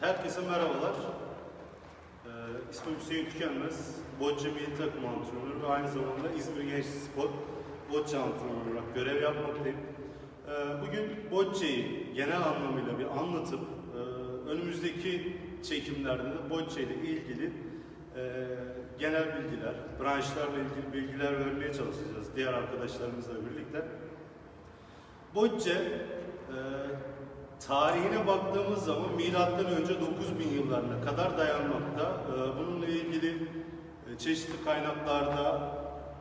Herkese merhabalar. Ee, ismim Hüseyin Tükenmez. Bocce Milli Takım Antrenörü ve aynı zamanda İzmir Gençlik Spor Bocce Antrenörü olarak görev yapmaktayım. Ee, bugün Bocce'yi genel anlamıyla bir anlatıp e, önümüzdeki çekimlerde de Bocce ile ilgili e, genel bilgiler, branşlarla ilgili bilgiler vermeye çalışacağız diğer arkadaşlarımızla birlikte. Bocce tarihine baktığımız zaman milattan önce 9000 yıllarına kadar dayanmakta. E, bununla ilgili e, çeşitli kaynaklarda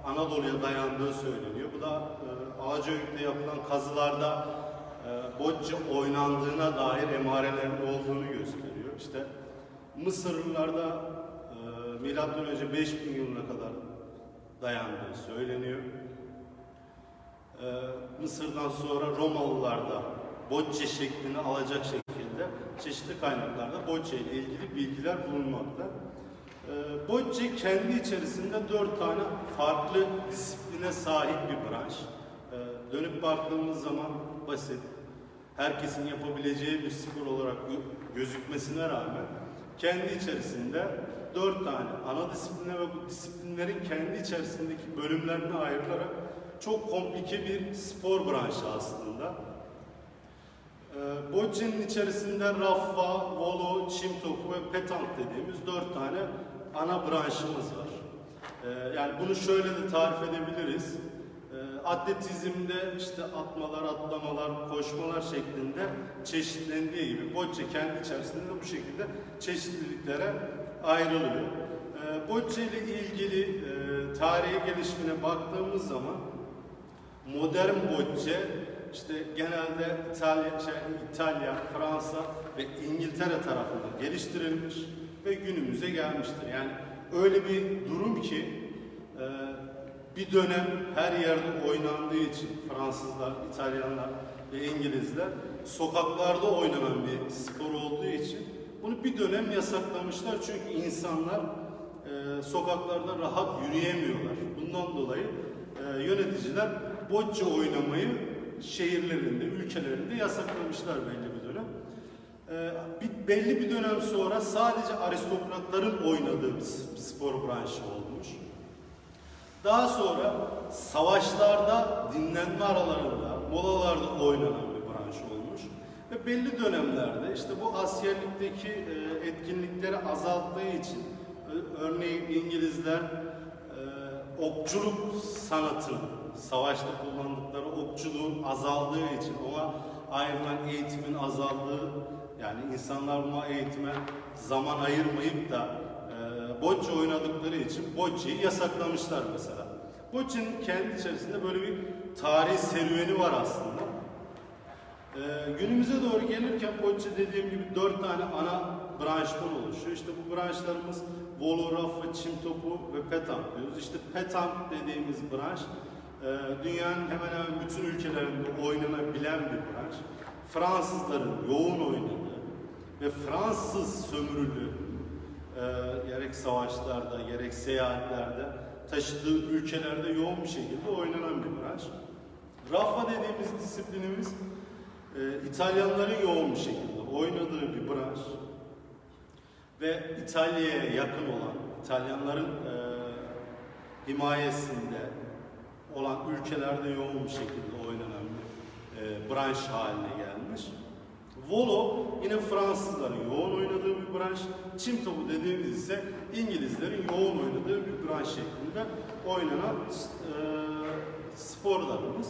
Anadolu'ya dayandığı söyleniyor. Bu da e, Ağaçöyük'te yapılan kazılarda e, Bocce oynandığına dair emarelerin olduğunu gösteriyor. İşte Mısırlılarda milattan önce 5000 yılına kadar dayandığı söyleniyor. Ee, Mısır'dan sonra Romalılar da Bocce şeklini alacak şekilde çeşitli kaynaklarda Bocce ile ilgili bilgiler bulunmakta. Ee, Bocce kendi içerisinde dört tane farklı disipline sahip bir branş. Ee, dönüp baktığımız zaman basit, herkesin yapabileceği bir spor olarak gö- gözükmesine rağmen kendi içerisinde dört tane ana disipline ve bu disiplinlerin kendi içerisindeki bölümlerine ayrılarak çok komplike bir spor branşı aslında. Ee, Bocce'nin içerisinde raffa, volo, çim topu ve petank dediğimiz dört tane ana branşımız var. Ee, yani bunu şöyle de tarif edebiliriz. Ee, atletizmde işte atmalar, atlamalar, koşmalar şeklinde çeşitlendiği gibi Bocce kendi içerisinde de bu şekilde çeşitliliklere ayrılıyor. Bocce ile ilgili e, tarihi gelişimine baktığımız zaman modern bocce işte genelde İtalya, şey, İtalya, Fransa ve İngiltere tarafından geliştirilmiş ve günümüze gelmiştir. Yani öyle bir durum ki e, bir dönem her yerde oynandığı için Fransızlar, İtalyanlar ve İngilizler sokaklarda oynanan bir spor olduğu için bunu bir dönem yasaklamışlar çünkü insanlar e, sokaklarda rahat yürüyemiyorlar. Bundan dolayı e, yöneticiler bocce oynamayı şehirlerinde, ülkelerinde yasaklamışlar belli bir dönem. E, bir, belli bir dönem sonra sadece aristokratların oynadığı bir spor branşı olmuş. Daha sonra savaşlarda, dinlenme aralarında, molalarda oynanan bir branş olmuş. Ve belli dönemlerde işte bu askerlikteki e, etkinlikleri azalttığı için ö- örneğin İngilizler e, okçuluk sanatını, savaşta kullandıkları okçuluğun azaldığı için ona ayrılan eğitimin azaldığı yani insanlar buna eğitime zaman ayırmayıp da e, bocce oynadıkları için bocceyi yasaklamışlar mesela. Bocce'nin kendi içerisinde böyle bir tarih serüveni var aslında. Ee, günümüze doğru gelirken Bocce dediğim gibi dört tane ana branştan oluşuyor. İşte bu branşlarımız volo, rafa, çim topu ve petank diyoruz. İşte petank dediğimiz branş e, dünyanın hemen hemen bütün ülkelerinde oynanabilen bir branş. Fransızların yoğun oynadığı ve Fransız sömürülü e, gerek savaşlarda gerek seyahatlerde taşıdığı ülkelerde yoğun bir şekilde oynanan bir branş. Rafa dediğimiz disiplinimiz e, İtalyanların yoğun bir şekilde oynadığı bir branş ve İtalya'ya yakın olan İtalyanların e, himayesinde olan ülkelerde yoğun bir şekilde oynanan bir e, branş haline gelmiş. Volo yine Fransızların yoğun oynadığı bir branş. Çim topu dediğimiz ise İngilizlerin yoğun oynadığı bir branş şeklinde oynanan e, sporlarımız.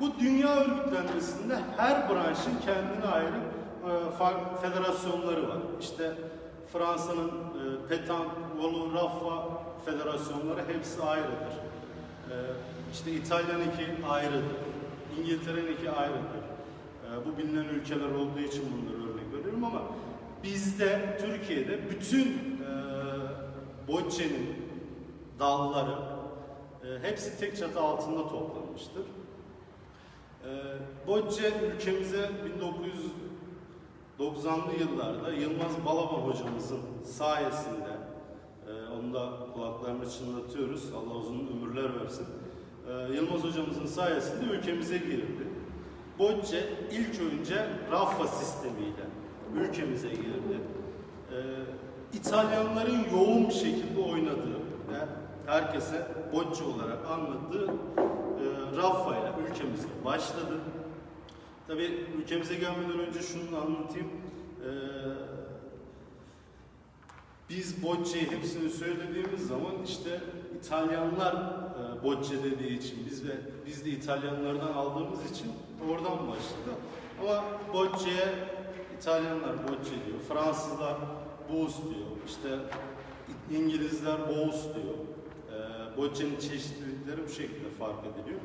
Bu dünya örgütlenmesinde her branşın kendine ayrı e, federasyonları var. İşte Fransa'nın e, petank, volo, rafa federasyonları hepsi ayrıdır. E, işte İtalya'nınki ayrıdır. İngiltere'ninki ayrıdır. E, bu bilinen ülkeler olduğu için bunları örnek veriyorum ama bizde Türkiye'de bütün e, boccenin dalları e, hepsi tek çatı altında toplanmıştır. E, bocce ülkemize 1990'lı yıllarda Yılmaz Balaban hocamızın sayesinde e, onu da kulaklarını çınlatıyoruz. Allah uzun ömürler versin. E, Yılmaz hocamızın sayesinde ülkemize girildi. Bocce ilk önce Rafa sistemiyle ülkemize girdi. Ee, İtalyanların yoğun bir şekilde oynadığı ve herkese bocce olarak anlattığı e, Rafa ile ülkemizde başladı. Tabii ülkemize gelmeden önce şunu anlatayım. Ee, biz bocceyi hepsini söylediğimiz zaman işte İtalyanlar e, bocce dediği için biz ve biz de İtalyanlardan aldığımız için oradan başladı. Ama bocce'ye İtalyanlar bocce diyor, Fransızlar boost diyor, işte İngilizler bows diyor. E, bocce'nin çeşitlilikleri bu şekilde fark ediliyor.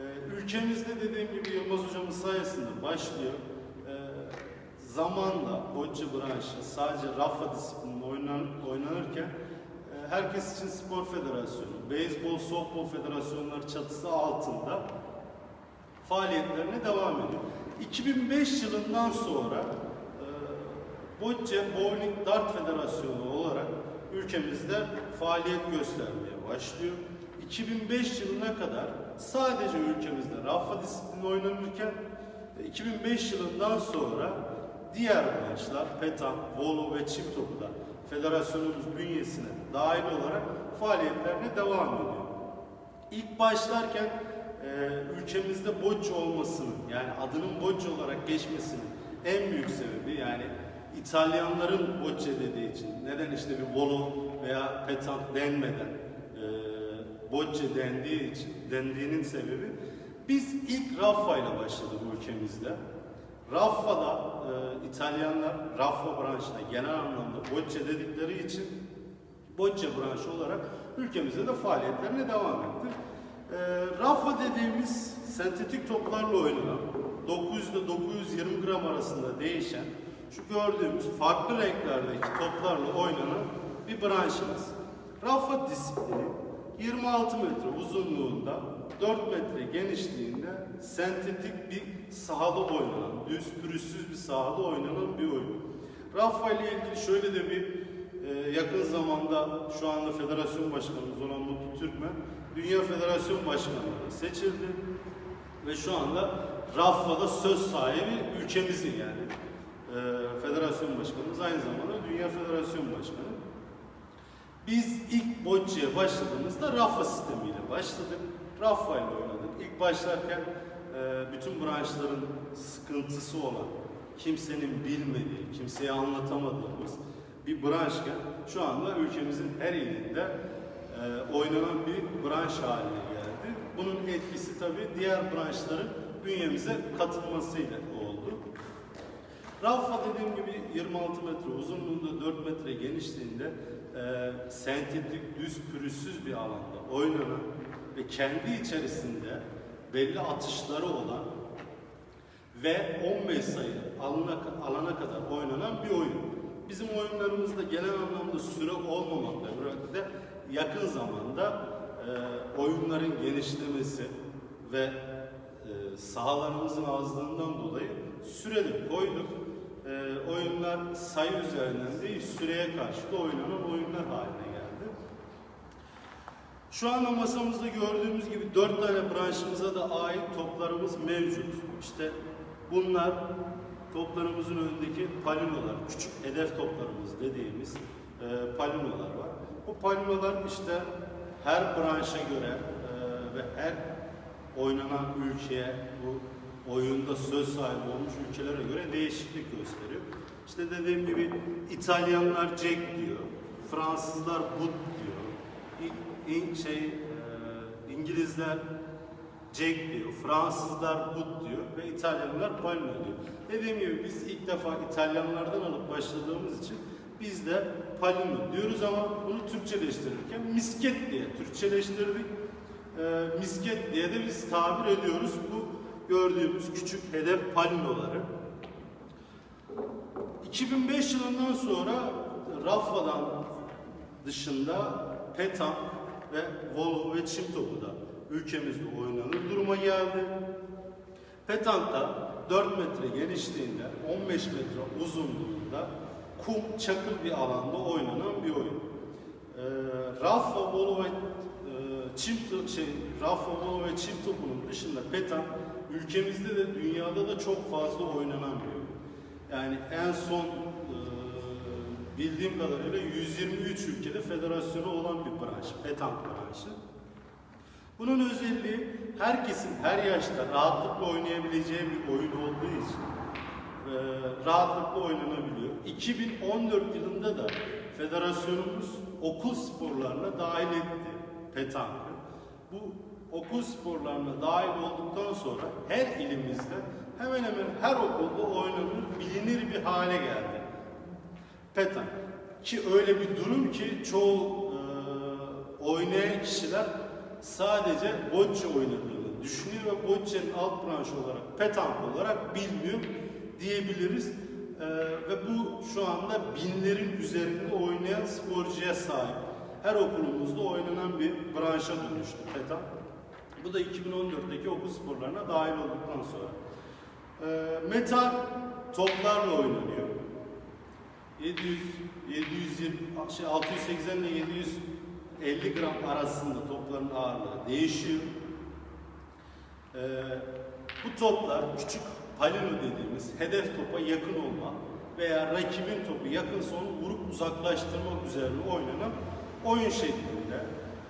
E, ülkemizde dediğim gibi Yılmaz hocamın sayesinde başlıyor. E, zamanla bocce branşı sadece rafa disiplininde oynan, oynanırken e, herkes için spor federasyonu, beyzbol, softball federasyonları çatısı altında faaliyetlerine devam ediyor. 2005 yılından sonra e, Bocce Bowling Dart Federasyonu olarak ülkemizde faaliyet göstermeye başlıyor. 2005 yılına kadar sadece ülkemizde rafa disiplini oynanırken e, 2005 yılından sonra diğer branşlar petank, volo ve çim topu da federasyonumuz bünyesine dahil olarak faaliyetlerine devam ediyor. İlk başlarken e, ülkemizde bocce olmasının yani adının bocce olarak geçmesinin en büyük sebebi yani İtalyanların bocce dediği için neden işte bir volo veya petank denmeden e, bocce dendiği için dendiğinin sebebi biz ilk Raffa ile başladık ülkemizde. Raffa'da e, İtalyanlar Raffa branşına genel anlamda bocce dedikleri için bocce branşı olarak ülkemizde de faaliyetlerine devam etti. E, Rafa dediğimiz sentetik toplarla oynanan 900 ile 920 gram arasında değişen şu gördüğümüz farklı renklerdeki toplarla oynanan bir branşımız. Rafa disiplini 26 metre uzunluğunda 4 metre genişliğinde sentetik bir sahada oynanan, düz pürüzsüz bir sahada oynanan bir oyun. Rafa ile ilgili şöyle de bir e, yakın zamanda şu anda federasyon başkanımız olan Mutlu Türkmen Dünya Federasyon Başkanlığı seçildi ve şu anda Rafa'da söz sahibi ülkemizin yani. E, federasyon başkanımız aynı zamanda Dünya Federasyon Başkanı. Biz ilk bocce'ye başladığımızda Rafa sistemiyle başladık. Rafa ile oynadık. İlk başlarken e, bütün branşların sıkıntısı olan, kimsenin bilmediği, kimseye anlatamadığımız bir branşken şu anda ülkemizin her ilinde e, oynanan bir branş haline geldi. Bunun etkisi tabii diğer branşların bünyemize katılmasıyla oldu. Rafa dediğim gibi 26 metre uzunluğunda 4 metre genişliğinde e, sentetik, düz, pürüzsüz bir alanda oynanan ve kendi içerisinde belli atışları olan ve 15 sayı alana, alana kadar oynanan bir oyun. Bizim oyunlarımızda genel anlamda süre olmamakla birlikte yakın zamanda e, oyunların genişlemesi ve e, sahalarımızın azlığından dolayı süre de koyduk. E, oyunlar sayı üzerinden değil süreye karşı da oynanan oyunlar haline geldi. Şu anda masamızda gördüğümüz gibi dört tane branşımıza da ait toplarımız mevcut. İşte bunlar toplarımızın önündeki palinolar, küçük hedef toplarımız dediğimiz e, palinolar var. Bu palinolar işte her branşa göre e, ve her oynanan ülkeye bu oyunda söz sahibi olmuş ülkelere göre değişiklik gösteriyor. İşte dediğim gibi İtalyanlar Jack diyor, Fransızlar Bud diyor, İ- şey e, İngilizler Jack diyor, Fransızlar Bud diyor ve İtalyanlar Palma diyor. Dediğim gibi biz ilk defa İtalyanlardan alıp başladığımız için biz de Palino diyoruz ama bunu Türkçeleştirirken misket diye Türkçeleştirdik. Ee, misket diye de biz tabir ediyoruz bu gördüğümüz küçük hedef palinoları. 2005 yılından sonra Rafa'dan dışında petank ve volo ve çim topu da ülkemizde oynanır duruma geldi. Petankta 4 metre genişliğinde, 15 metre uzunluğunda kum çakıl bir alanda oynanan bir oyun. Ee, Rafa, volo ve e, çim şey Rafa, volo ve çim topunun dışında petank ülkemizde de dünyada da çok fazla oynanan bir oyun. Yani en son e, bildiğim kadarıyla 123 ülkede federasyonu olan bir branş, petank branşı. Bunun özelliği herkesin her yaşta rahatlıkla oynayabileceği bir oyun olduğu için e, rahatlıkla oynanabiliyor. 2014 yılında da federasyonumuz okul sporlarına dahil etti petankı. Bu okul sporlarına dahil olduktan sonra her ilimizde hemen hemen her okulda oynanır, bilinir bir hale geldi. Petank. Ki öyle bir durum ki çoğu e, oynayan kişiler sadece bocce oynadığını düşünüyor ve boccenin alt branşı olarak petank olarak bilmiyor diyebiliriz. E, ve bu şu anda binlerin üzerinde oynayan sporcuya sahip. Her okulumuzda oynanan bir branşa dönüştü petank. Bu da 2014'teki okul sporlarına dahil olduktan sonra. E, metal toplarla oynanıyor. 700, 720, şey 680 ile 750 gram arasında topların ağırlığı değişiyor. Ee, bu toplar küçük palino dediğimiz hedef topa yakın olma veya rakibin topu yakınsa onu vurup uzaklaştırmak üzerine oynanan oyun şeklinde.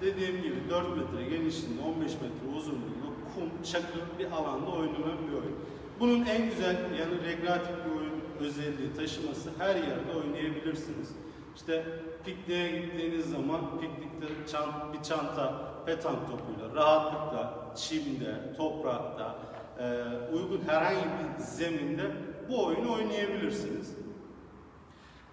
Dediğim gibi 4 metre genişliğinde 15 metre uzunluğunda kum, çakıl bir alanda oynanan bir oyun. Bunun en güzel yanı rekreatif bir oyun özelliği taşıması her yerde oynayabilirsiniz. İşte pikniğe gittiğiniz zaman piknikte çant, bir çanta petank topuyla rahatlıkla çimde, toprakta, e, uygun herhangi bir zeminde bu oyunu oynayabilirsiniz.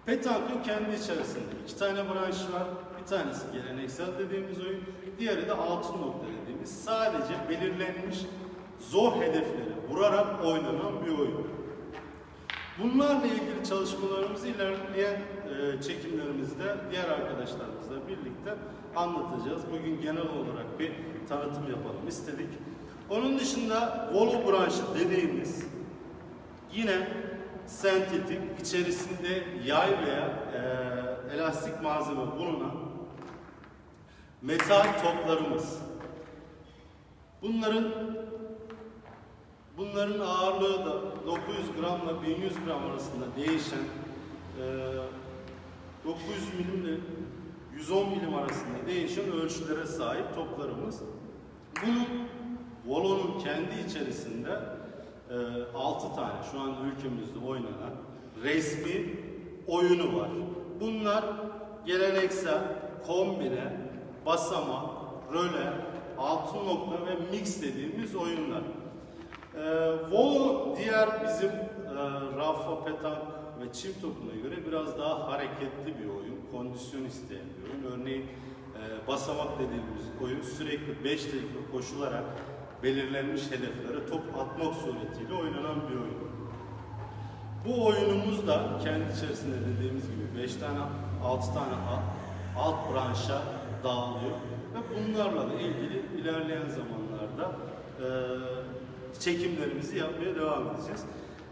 Petankın kendi içerisinde iki tane branş var. Tanesi geleneksel dediğimiz oyun, diğeri de altın nokta dediğimiz sadece belirlenmiş zor hedefleri vurarak oynanan bir oyun. Bunlarla ilgili çalışmalarımızı ilerleyen e, çekimlerimizde diğer arkadaşlarımızla birlikte anlatacağız. Bugün genel olarak bir tanıtım yapalım istedik. Onun dışında volu branşı dediğimiz yine sentetik içerisinde yay veya e, elastik malzeme bulunan metal toplarımız. Bunların Bunların ağırlığı da 900 gramla 1100 gram arasında değişen e, 900 milimle 110 milim arasında değişen ölçülere sahip toplarımız. Bunun Volo'nun kendi içerisinde e, 6 tane şu an ülkemizde oynanan resmi oyunu var. Bunlar geleneksel, kombine, basama, röle, altın nokta ve mix dediğimiz oyunlar. Ee, Volo diğer bizim e, Rafa, Petank ve çim topuna göre biraz daha hareketli bir oyun, kondisyon isteyen bir oyun. Örneğin e, basamak dediğimiz oyun sürekli 5 dakika koşularak belirlenmiş hedeflere top atmak suretiyle oynanan bir oyun. Bu oyunumuz da kendi içerisinde dediğimiz gibi 5 tane, 6 tane alt branşa dağılıyor ve bunlarla da ilgili ilerleyen zamanlarda e, çekimlerimizi yapmaya devam edeceğiz.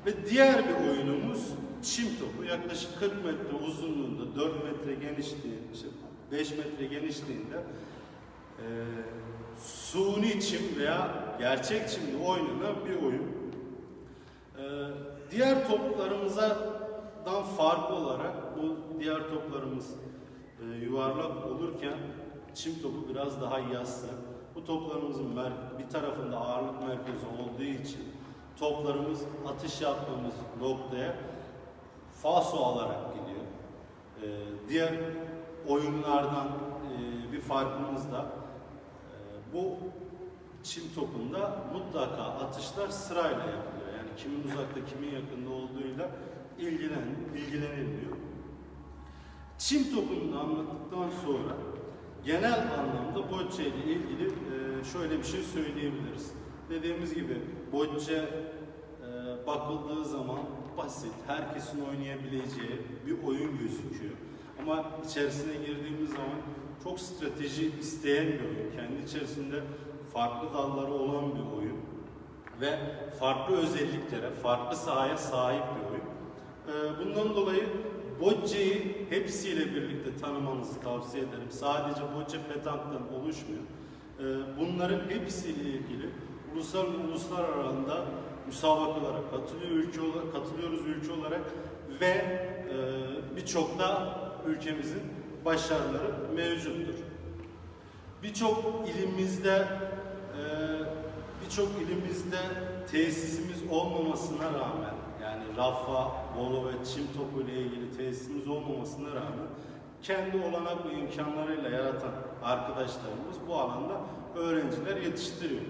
Ve diğer bir oyunumuz çim topu. Yaklaşık 40 metre uzunluğunda, 4 metre genişliğinde, işte 5 metre genişliğinde e, suni çim veya gerçek çimle oynanan bir oyun. E, diğer toplarımızdan farklı olarak bu diğer toplarımız e, yuvarlak olurken çim topu biraz daha yassı. Bu toplarımızın bir tarafında ağırlık merkezi olduğu için toplarımız atış yaptığımız noktaya faso alarak gidiyor. Ee, diğer oyunlardan e, bir farkımız da e, bu çim topunda mutlaka atışlar sırayla yapılıyor. Yani kimin uzakta kimin yakında olduğuyla ilgilen, ilgileniliyor. Çim topunu anlattıktan sonra genel anlamda bocce ile ilgili e, şöyle bir şey söyleyebiliriz. Dediğimiz gibi bocce e, bakıldığı zaman basit, herkesin oynayabileceği bir oyun gözüküyor. Ama içerisine girdiğimiz zaman çok strateji isteyen bir oyun. Kendi içerisinde farklı dalları olan bir oyun ve farklı özelliklere, farklı sahaya sahip bir oyun. Ee, Bundan dolayı Bocce'yi hepsiyle birlikte tanımanızı tavsiye ederim. Sadece Bocce petanktan oluşmuyor. Ee, Bunların hepsiyle ilgili ulusal uluslar arasında müsabakalara katılıyor ülke olarak, katılıyoruz ülke olarak ve e, birçok da ülkemizin başarıları mevcuttur. Birçok ilimizde e, birçok ilimizde tesisimiz olmamasına rağmen Rafa, Bolu ve Çim topu ile ilgili tesisimiz olmamasına rağmen kendi olanak ve imkanlarıyla yaratan arkadaşlarımız bu alanda öğrenciler yetiştiriyor.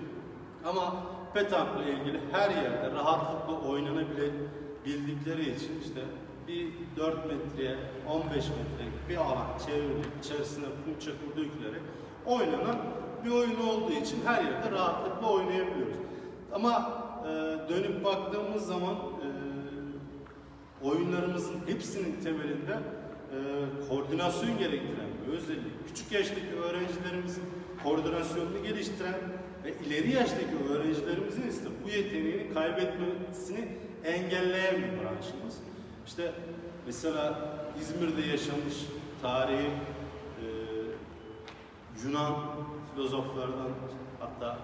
Ama petankla ilgili her yerde rahatlıkla oynanabildikleri için işte bir 4 metreye 15 metrelik bir alan çevrilip içerisine kum çakıl dökülerek oynanan bir oyun olduğu için her yerde rahatlıkla oynayabiliyoruz. Ama e, dönüp baktığımız zaman oyunlarımızın hepsinin temelinde e, koordinasyon gerektiren bir özellik. Küçük yaştaki öğrencilerimizin koordinasyonunu geliştiren ve ileri yaştaki öğrencilerimizin ise bu yeteneğini kaybetmesini engelleyen bir branşımız. İşte mesela İzmir'de yaşamış tarihi e, Yunan filozoflardan hatta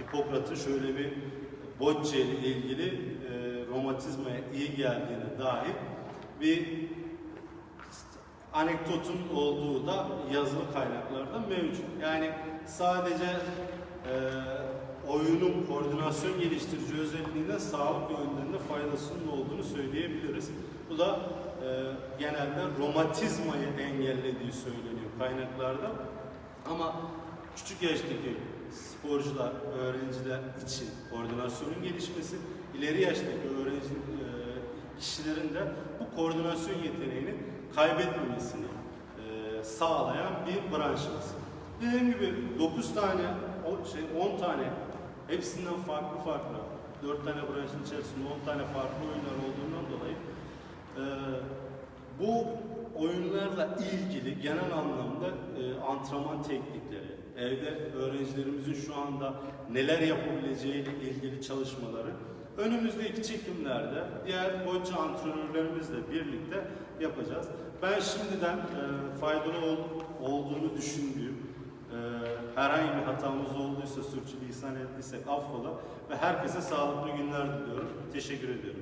Hipokrat'ın şöyle bir Bocce ile ilgili romatizmaya iyi geldiğine dair bir anekdotun olduğu da yazılı kaynaklarda mevcut. Yani sadece e, oyunun koordinasyon geliştirici özelliğinden sağlık yönlerinde faydasının olduğunu söyleyebiliriz. Bu da e, genelde romatizmayı engellediği söyleniyor kaynaklarda. Ama küçük yaştaki sporcular, öğrenciler için koordinasyonun gelişmesi, ileri yaştaki öğrenci e, kişilerin de bu koordinasyon yeteneğini kaybetmemesini e, sağlayan bir branşımız. Dediğim gibi 9 tane, şey 10 tane hepsinden farklı farklı 4 tane branşın içerisinde 10 tane farklı oyunlar olduğundan dolayı e, bu oyunlarla ilgili genel anlamda e, antrenman teknikleri, evde öğrencilerimizin şu anda neler yapabileceğiyle ilgili çalışmaları önümüzdeki çekimlerde diğer boyunca antrenörlerimizle birlikte yapacağız. Ben şimdiden e, faydalı ol- olduğunu düşündüğüm e, herhangi bir hatamız olduysa, sürçülisan ettiysek affola ve herkese sağlıklı günler diliyorum. Teşekkür ediyorum.